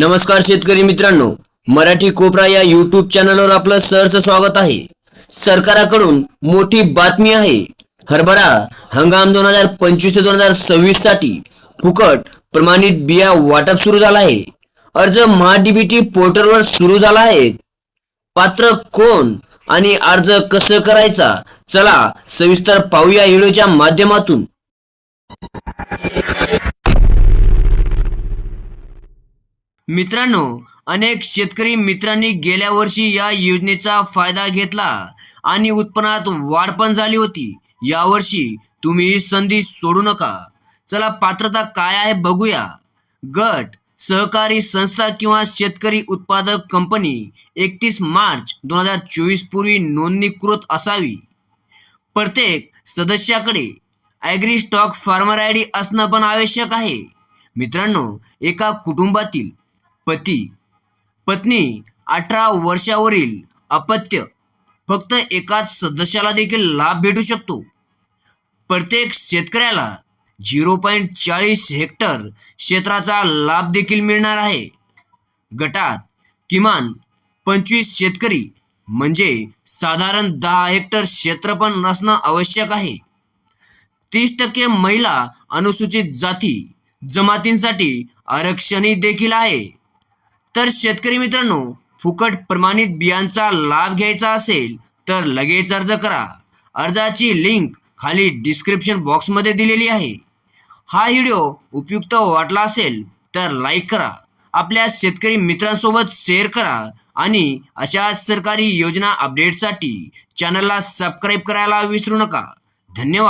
नमस्कार शेतकरी मित्रांनो मराठी कोपरा या युट्यूब चॅनलवर आपलं सहर्ष स्वागत आहे. सरकाराकडून मोठी बातमी आहे. हरभरा हंगाम दोन हजार पंचवीस ते दोन हजार सव्वीससाठी फुकट प्रमाणित बिया वाटप सुरू झाला आहे. अर्ज महाडीबीटी पोर्टलवर सुरू झाला आहे. पात्र कोण आणि अर्ज कसं करायचा? चला सविस्तर पाहूया व्हिडिओच्या माध्यमातून. मित्रांनो अनेक शेतकरी मित्रांनी गेल्या वर्षी या योजनेचा फायदा घेतला आणि उत्पन्नात वाढ पण झाली होती. यावर्षी तुम्ही ही संधी सोडू नका. चला पात्रता काय आहे बघूया. गट सहकारी संस्था किंवा शेतकरी उत्पादक कंपनी एकतीस मार्च दोन हजार चोवीस पूर्वी नोंदणीकृत असावी. प्रत्येक सदस्याकडे agri stock farmer I D असणं पण आवश्यक आहे. मित्रांनो एका कुटुंबातील पती. पत्नी अठरा वर्षावरील अपत्य. फक्त एकाच सदस्याला देखील लाभ भेटू शकतो. प्रत्येक शेतकऱ्याला झिरो पॉईंट चाळीस हेक्टर क्षेत्राचा लाभ देखील मिळणार आहे. गटात किमान पंचवीस शेतकरी म्हणजे साधारण दहा हेक्टर क्षेत्र पण असणं आवश्यक आहे. तीस टक्के महिला अनुसूचित जाती जमातींसाठी आरक्षणही देखील आहे. तर शेतकरी मित्रांनो फुकट प्रमाणित बियांचा लाभ घ्यायचा असेल तर लगेच अर्ज करा. अर्जाची लिंक खाली डिस्क्रिप्शन बॉक्समध्ये दिलेली आहे. हा व्हिडिओ उपयुक्त वाटला असेल तर लाईक करा. आपल्या शेतकरी मित्रांसोबत शेअर करा आणि अशा सरकारी योजना अपडेटसाठी चॅनलला सबस्क्राईब करायला विसरू नका. धन्यवाद.